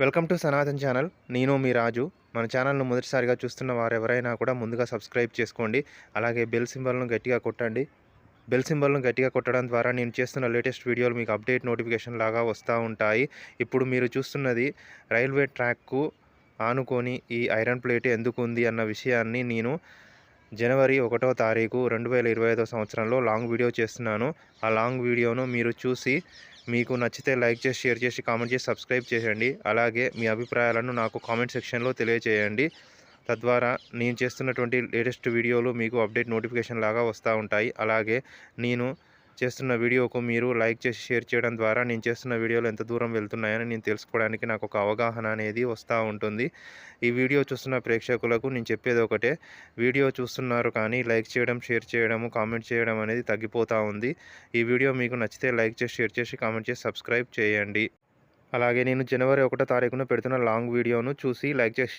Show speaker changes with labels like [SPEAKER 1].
[SPEAKER 1] Welcome to Sanatan channel. నేను మీ రాజు. మన ఛానల్ను మొదటిసారిగా చూస్తున్న వారు ఎవరైనా కూడా ముందుగా సబ్స్క్రైబ్ చేసుకోండి. అలాగే బెల్ సింబల్ను గట్టిగా కొట్టండి. బెల్ సింబల్ను గట్టిగా కొట్టడం ద్వారా నేను చేస్తున్న లేటెస్ట్ వీడియోలు మీకు అప్డేట్ నోటిఫికేషన్ లాగా వస్తూ ఉంటాయి. ఇప్పుడు మీరు చూస్తున్నది రైల్వే ట్రాక్కు ఆనుకొని ఈ ఐరన్ ప్లేట్ ఎందుకు ఉంది అన్న విషయాన్ని నేను జనవరి ఒకటో తారీఖు రెండు వేల ఇరవై ఐదో సంవత్సరంలో లాంగ్ వీడియో చేస్తున్నాను. ఆ లాంగ్ వీడియోను మీరు చూసి మీకు నచ్చితే లైక్ చేసి షేర్ చేసి కామెంట్ చేసి సబ్స్క్రైబ్ చేయండి అలాగే మీ అభిప్రాయాలను నాకు కామెంట్ సెక్షన్లో తెలియజేయండి తద్వారా నేను చేస్తున్నటువంటి లేటెస్ట్ వీడియోలు మీకు అప్డేట్ నోటిఫికేషన్ లాగా వస్తూ ఉంటాయి. అలాగే నేను చేస్తున్న వీడియోకు మీరు లైక్ చేసి షేర్ చేయడం ద్వారా నేను చేస్తున్న వీడియోలు ఎంత దూరం వెళ్తున్నాయని నేను తెలుసుకోవడానికి నాకు ఒక అవగాహన అనేది వస్తూ ఉంటుంది. ఈ వీడియో చూస్తున్న ప్రేక్షకులకు నేను చెప్పేది ఒకటే వీడియో చూస్తున్నారు కానీ లైక్ చేయడం షేర్ చేయడము కామెంట్ చేయడం అనేది తగ్గిపోతూ ఉంది. ఈ వీడియో మీకు నచ్చితే లైక్ చేసి షేర్ చేసి కామెంట్ చేసి సబ్స్క్రైబ్ చేయండి. అలాగే నేను జనవరి ఒకటో తారీఖున పెడుతున్న లాంగ్ వీడియోను చూసి లైక్ చేసి